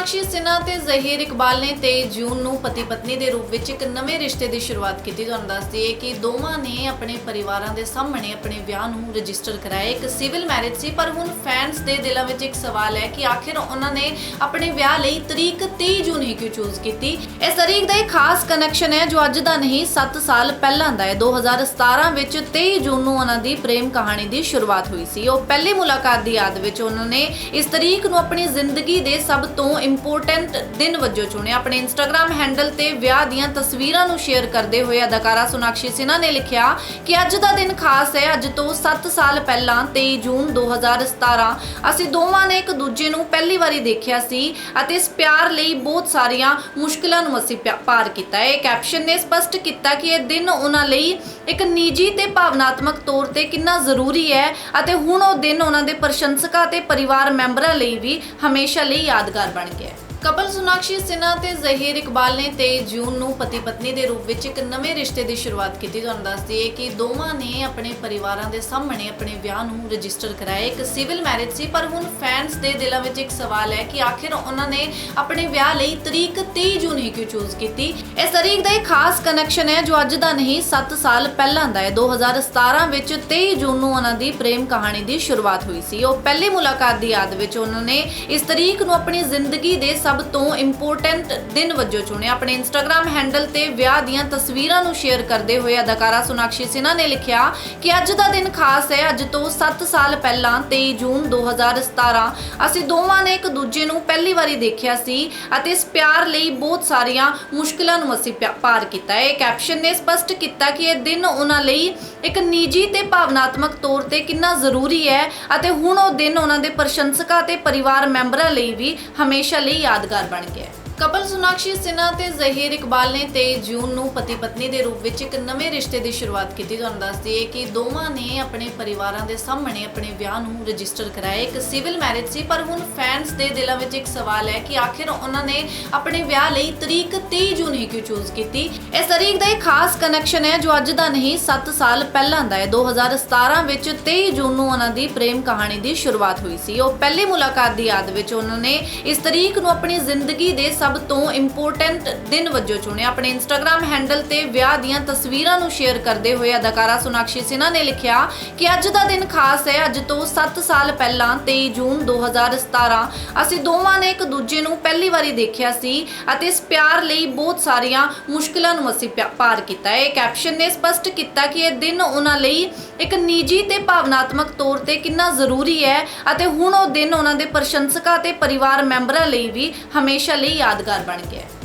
ਸੋਨਾਕਸ਼ੀ ਸਿਨਹਾ ਤੇ ਜ਼ਹੀਰ ਇਕਬਾਲ ਨੇ 23 ਜੂਨ ਨੂੰ ਪਤੀ ਪਤਨੀ ਦੇ ਰੂਪ ਵਿੱਚ ਇੱਕ ਨਵੇਂ ਰਿਸ਼ਤੇ ਦੀ ਸ਼ੁਰੂਆਤ ਕੀਤੀ। ਤੁਹਾਨੂੰ ਦੱਸ ਦਈਏ ਕਿ ਦੋਵਾਂ ਨੇ ਆਪਣੇ ਪਰਿਵਾਰਾਂ ਦੇ ਸਾਹਮਣੇ ਆਪਣੇ ਵਿਆਹ ਨੂੰ ਰਜਿਸਟਰ ਕਰਾਇਆ। ਇੱਕ ਸਿਵਲ ਮੈਰਿਜ ਸੀ, ਪਰ ਹੁਣ ਫੈਨਸ ਦੇ ਦਿਲਾਂ ਵਿੱਚ ਇੱਕ ਸਵਾਲ ਹੈ ਕਿ ਆਖਿਰ ਉਹਨਾਂ ਨੇ ਆਪਣੇ ਵਿਆਹ ਲਈ ਤਰੀਕ 23 ਜੂਨ ਹੀ ਕਿਉਂ ਚੂਜ਼ ਕੀਤੀ? ਇਸ ਤਰੀਕ ਦਾ ਇੱਕ ਖਾਸ ਕਨੈਕਸ਼ਨ ਹੈ ਜੋ ਅੱਜ ਦਾ ਨਹੀਂ 7 ਸਾਲ ਪਹਿਲਾਂ ਦਾ ਹੈ। 2017 ਵਿੱਚ 23 ਜੂਨ ਨੂੰ ਉਹਨਾਂ ਦੀ ਪ੍ਰੇਮ ਕਹਾਣੀ ਦੀ ਸ਼ੁਰੂਆਤ ਹੋਈ ਸੀ। ਉਹ ਪਹਿਲੀ ਮੁਲਾਕਾਤ ਦੀ ਯਾਦ ਵਿੱਚ ਉਹਨਾਂ ਨੇ ਇਸ ਤਰੀਕ ਨੂੰ ਆਪਣੀ ਜ਼ਿੰਦਗੀ ਦੇ ਸਭ ਤੋਂ ਇੰਪੋਰਟੈਂਟ ਦਿਨ ਵਜੋਂ ਚੁਣਿਆ। ਆਪਣੇ ਇੰਸਟਾਗ੍ਰam ਹੈਂਡਲ ਤੇ ਵਿਆਹ ਦੀਆਂ ਤਸਵੀਰਾਂ ਨੂੰ ਸ਼ੇਅਰ ਕਰਦੇ ਹੋਏ ਅਦਾਕਾਰਾ ਸੁਨਾਕਸ਼ੀ ਸਿਨਹਾ ਨੇ ਲਿਖਿਆ ਕਿ ਅੱਜ ਦਾ ਦਿਨ ਖਾਸ ਹੈ। ਅੱਜ ਤੋਂ 7 ਸਾਲ ਪਹਿਲਾਂ 23 ਜੂਨ 2017 ਅਸੀਂ ਦੋਵਾਂ ਨੇ ਇੱਕ ਦੂਜੇ ਨੂੰ ਪਹਿਲੀ ਵਾਰੀ ਦੇਖਿਆ ਸੀ ਅਤੇ ਇਸ ਪਿਆਰ ਲਈ ਬਹੁਤ ਸਾਰੀਆਂ ਮੁਸ਼ਕਲਾਂ ਨੂੰ ਅਸੀਂ ਪਿਆ- ਪਾਰ ਕੀਤਾ ਹੈ। ਇਹ ਕੈਪਸ਼ਨ ਨੇ ਸਪਸ਼ਟ ਕੀਤਾ ਕਿ ਇਹ ਦਿਨ ਉਹਨਾਂ ਲਈ ਇੱਕ ਨਿੱਜੀ ਤੇ ਭਾਵਨਾਤਮਕ ਤੌਰ ਤੇ ਕਿੰਨਾ ਜ਼ਰੂਰੀ ਹੈ ਅਤੇ ਹੁਣ ਉਹ ਦਿਨ ਉਹਨਾਂ ਦੇ ਪ੍ਰਸ਼ੰਸਕਾਂ ਤੇ ਪਰਿਵਾਰ ਮੈਂਬਰਾਂ ਲਈ ਵੀ ਹਮੇਸ਼ਾ ਲਈ ਯਾਦਗਾਰ ਬਣ ਗਿਆ ਹੈ ਕਪਲ ਸੁਨਾਕਸ਼ੀ ਸਿਨਹਾ ਤੇ ਜ਼ਹੀਰ ਇਕਬਾਲ ਨੇ 23 ਜੂਨ ਨੂੰ ਪਤੀ ਪਤਨੀ ਦੇ ਰੂਪ ਵਿੱਚ ਇੱਕ ਨਵੇਂ ਰਿਸ਼ਤੇ ਦੀ ਸ਼ੁਰੂਆਤ ਕੀਤੀ। ਤੁਹਾਨੂੰ ਦੱਸ ਦਈਏ ਕਿ ਦੋਵਾਂ ਨੇ ਆਪਣੇ ਪਰਿਵਾਰਾਂ ਦੇ ਸਾਹਮਣੇ ਆਪਣੇ ਵਿਆਹ ਨੂੰ ਰਜਿਸਟਰ ਕਰਾਇਆ। ਇੱਕ ਸਿਵਲ ਮੈਰਿਜ ਸੀ, ਪਰ ਹੁਣ ਫੈਨਸ ਦੇ ਦਿਲਾਂ ਵਿੱਚ ਇੱਕ ਸਵਾਲ ਹੈ ਕਿ ਆਖਿਰ ਉਹਨਾਂ ਨੇ ਆਪਣੇ ਵਿਆਹ ਲਈ ਤਰੀਕ 23 ਜੂਨ ਹੀ ਕਿਉਂ ਚੂਜ਼ ਕੀਤੀ? ਇਸ ਤਰੀਕ ਦਾ ਇੱਕ ਖਾਸ ਕਨੈਕਸ਼ਨ ਹੈ ਜੋ ਅੱਜ ਦਾ ਨਹੀਂ 7 ਸਾਲ ਪਹਿਲਾਂ ਦਾ ਹੈ। 2017 ਵਿੱਚ 23 ਜੂਨ ਨੂੰ ਉਹਨਾਂ ਦੀ ਪ੍ਰੇਮ ਕਹਾਣੀ ਦੀ ਸ਼ੁਰੂਆਤ ਹੋਈ ਸੀ। ਉਹ ਪਹਿਲੀ ਮੁਲਾਕਾਤ ਦੀ ਯਾਦ ਵਿੱਚ ਉਹਨਾਂ ਨੇ ਇਸ ਤਰੀਕ ਨੂੰ ਆਪਣੀ ਜ਼ਿੰਦਗੀ ਦੇ ਸਭ ਤੋਂ ਇੰਪੋਰਟੈਂਟ ਦਿਨ ਵਜੋਂ ਚੁਣਿਆ। ਆਪਣੇ ਇੰਸਟਾਗ੍ਰam ਹੈਂਡਲ ਤੇ ਵਿਆਹ ਦੀਆਂ ਤਸਵੀਰਾਂ ਨੂੰ ਸ਼ੇਅਰ ਕਰਦੇ ਹੋਏ ਅਦਾਕਾਰਾ ਸੁਨਾਕਸ਼ੀ ਸਿਨਹਾ ਨੇ ਲਿਖਿਆ ਕਿ ਅੱਜ ਦਾ ਦਿਨ ਖਾਸ ਹੈ। ਅੱਜ ਤੋਂ 7 ਸਾਲ ਪਹਿਲਾਂ 23 ਜੂਨ 2017 ਅਸੀਂ ਦੋਵਾਂ ਨੇ ਇੱਕ ਦੂਜੇ ਨੂੰ ਪਹਿਲੀ ਵਾਰੀ ਦੇਖਿਆ ਸੀ ਅਤੇ ਇਸ ਪਿਆਰ ਲਈ ਬਹੁਤ ਸਾਰੀਆਂ ਮੁਸ਼ਕਲਾਂ ਨੂੰ ਅਸੀਂ ਪਿਆ- ਪਾਰ ਕੀਤਾ। ਹੈ ਇਹ ਕੈਪਸ਼ਨ ਨੇ ਸਪਸ਼ਟ ਕੀਤਾ ਕਿ ਇਹ ਦਿਨ ਉਹਨਾਂ ਲਈ ਇੱਕ ਨਿੱਜੀ ਤੇ ਭਾਵਨਾਤਮਕ ਤੌਰ ਤੇ ਕਿੰਨਾ ਜ਼ਰੂਰੀ ਹੈ ਅਤੇ ਹੁਣ ਉਹ ਦਿਨ ਉਹਨਾਂ ਦੇ ਪ੍ਰਸ਼ੰਸਕਾਂ ਤੇ ਪਰਿਵਾਰ ਮੈਂਬਰਾਂ ਲਈ ਵੀ ਹਮੇਸ਼ਾ ਲਈ ਯਾਦਗਾਰ ਬਣ ਗਿਆ ਹੈ। ਕਪਲ ਸੁਨਾਕਸ਼ੀ ਸਿਨਹਾ ਤੇ ਜ਼ਹੀਰ ਇਕਬਾਲ ਨੇ 23 ਜੂਨ ਨੂੰ ਪਤੀ ਪਤਨੀ ਦੇ ਰੂਪ ਵਿੱਚ ਇੱਕ ਨਵੇਂ ਰਿਸ਼ਤੇ ਦੀ ਸ਼ੁਰੂਆਤ ਕੀਤੀ। ਤੁਹਾਨੂੰ ਦੱਸ ਦਈਏ ਕਿ ਦੋਵਾਂ ਨੇ ਆਪਣੇ ਪਰਿਵਾਰਾਂ ਦੇ ਸਾਹਮਣੇ ਆਪਣੇ ਵਿਆਹ ਨੂੰ ਰਜਿਸਟਰ ਕਰਾਇਆ। ਇੱਕ ਸਿਵਲ ਮੈਰਿਜ ਸੀ, ਪਰ ਹੁਣ ਫੈਨਸ ਦੇ ਦਿਲਾਂ ਵਿੱਚ ਇੱਕ ਸਵਾਲ ਹੈ ਕਿ ਆਖਿਰ ਉਹਨਾਂ ਨੇ ਆਪਣੇ ਵਿਆਹ ਲਈ ਤਰੀਕ 23 ਜੂਨ ਹੀ ਕਿਉਂ ਚੂਜ਼ ਕੀਤੀ? ਇਸ ਤਰੀਕ ਦਾ ਇੱਕ ਖਾਸ ਕਨੈਕਸ਼ਨ ਹੈ ਜੋ ਅੱਜ ਦਾ ਨਹੀਂ 7 ਸਾਲ ਪਹਿਲਾਂ ਦਾ ਹੈ। 2017 ਵਿੱਚ 23 ਜੂਨ ਨੂੰ ਉਹਨਾਂ ਦੀ ਪ੍ਰੇਮ ਕਹਾਣੀ ਦੀ ਸ਼ੁਰੂਆਤ ਹੋਈ ਸੀ। ਉਹ ਪਹਿਲੀ ਮੁਲਾਕਾਤ ਦੀ ਯਾਦ ਵਿੱਚ ਉਹਨਾਂ ਨੇ ਇਸ ਤਰੀਕ ਨੂੰ ਆਪਣੀ ਜ਼ਿੰਦਗੀ ਦੇ ਸਭ ਸਭ ਤੋਂ ਇੰਪੋਰਟੈਂਟ ਦਿਨ ਵਜੋਂ ਚੁਣਿਆ। ਆਪਣੇ ਇੰਸਟਾਗ੍ਰam ਹੈਂਡਲ ਤੇ ਵਿਆਹ ਦੀਆਂ ਤਸਵੀਰਾਂ ਨੂੰ ਸ਼ੇਅਰ ਕਰਦੇ ਹੋਏ ਅਦਾਕਾਰਾ ਸੋਨਾਕਸ਼ੀ ਸਿਨਹਾ ਨੇ ਲਿਖਿਆ ਕਿ ਅੱਜ ਦਾ ਦਿਨ ਖਾਸ ਹੈ। ਅੱਜ ਤੋਂ 7 ਸਾਲ ਪਹਿਲਾਂ 23 ਜੂਨ 2017 ਅਸੀਂ ਦੋਵਾਂ ਨੇ ਇੱਕ ਦੂਜੇ ਨੂੰ ਪਹਿਲੀ ਵਾਰੀ ਦੇਖਿਆ ਸੀ ਅਤੇ ਇਸ ਪਿਆਰ ਲਈ ਬਹੁਤ ਸਾਰੀਆਂ ਮੁਸ਼ਕਲਾਂ ਨੂੰ ਅਸੀਂ ਪਿਆ- ਪਾਰ ਕੀਤਾ। ਹੈ ਇਹ ਕੈਪਸ਼ਨ ਨੇ ਸਪਸ਼ਟ ਕੀਤਾ ਕਿ ਇਹ ਦਿਨ ਉਹਨਾਂ ਲਈ ਇੱਕ ਨਿੱਜੀ ਤੇ ਭਾਵਨਾਤਮਕ ਤੌਰ ਤੇ ਕਿੰਨਾ ਜ਼ਰੂਰੀ ਹੈ ਅਤੇ ਹੁਣ ਉਹ ਦਿਨ ਉਹਨਾਂ ਦੇ ਪ੍ਰਸ਼ੰਸਕਾਂ ਤੇ ਪਰਿਵਾਰ ਮੈਂਬਰਾਂ ਲਈ ਵੀ ਹਮੇਸ਼ਾ ਲਈ ਯਾਦ ਯਾਦਗਾਰ ਬਣ ਗਿਆ ਹੈ।